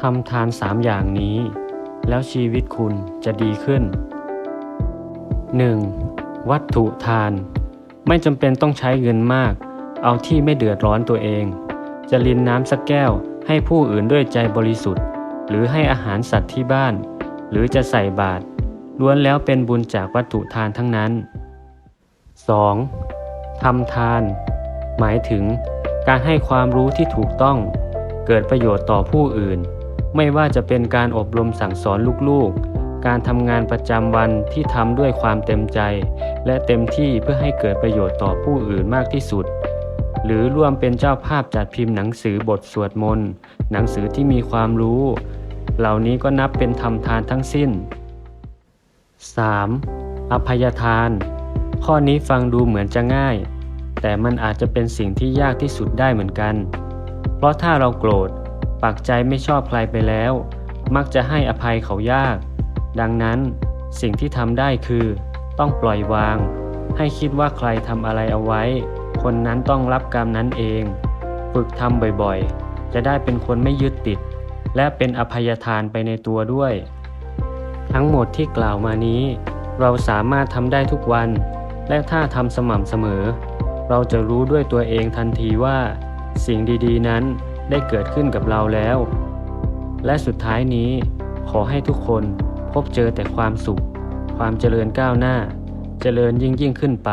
ทำทานสามอย่างนี้ แล้วชีวิตคุณจะดีขึ้น 1. วัตถุทาน ไม่จำเป็นต้องใช้เงินมาก เอาที่ไม่เดือดร้อนตัวเอง จะลินน้ำสักแก้วให้ผู้อื่นด้วยใจบริสุทธิ์ หรือให้อาหารสัตว์ที่บ้าน หรือจะใส่บาตรล้วนแล้วเป็นบุญจากวัตถุทานทั้งนั้น 2. ทำทาน หมายถึงการให้ความรู้ที่ถูกต้อง เกิดประโยชน์ต่อผู้อื่น ไม่ว่าจะเป็นการอบรมสั่งสอนลูกๆ การทำงานประจำวันที่ทำด้วยความเต็มใจ และเต็มที่เพื่อให้เกิดประโยชน์ต่อผู้อื่นมากที่สุด หรือร่วมเป็นเจ้าภาพจัดพิมพ์หนังสือบทสวดมนต์ หนังสือที่มีความรู้ เหล่านี้ก็นับเป็นทำทานทั้งสิ้น 3. อภัยทาน ข้อนี้ฟังดูเหมือนจะง่าย แต่มันอาจจะเป็นสิ่งที่ยากที่สุดได้เหมือนกัน เพราะถ้าเราโกรธ ปักใจไม่ชอบใครไปแล้ว มักจะให้อภัยเขายาก ดังนั้นสิ่งที่ทำได้คือ ต้องปล่อยวาง ให้คิดว่าใครทำอะไรเอาไว้ คนนั้นต้องรับกรรมนั้นเอง ฝึกทำบ่อยๆ จะได้เป็นคนไม่ยึดติด และเป็นอภัยทานไปในตัวด้วย ทั้งหมดที่กล่าวมานี้ เราสามารถทำได้ทุกวัน และถ้าทำสม่ำเสมอ เราจะรู้ด้วยตัวเองทันทีว่า สิ่งดีๆ นั้น ได้เกิดขึ้นกับเราแล้ว และสุดท้ายนี้ขอให้ทุกคนพบเจอแต่ความสุข ความเจริญก้าวหน้า เจริญยิ่งยิ่งขึ้นไป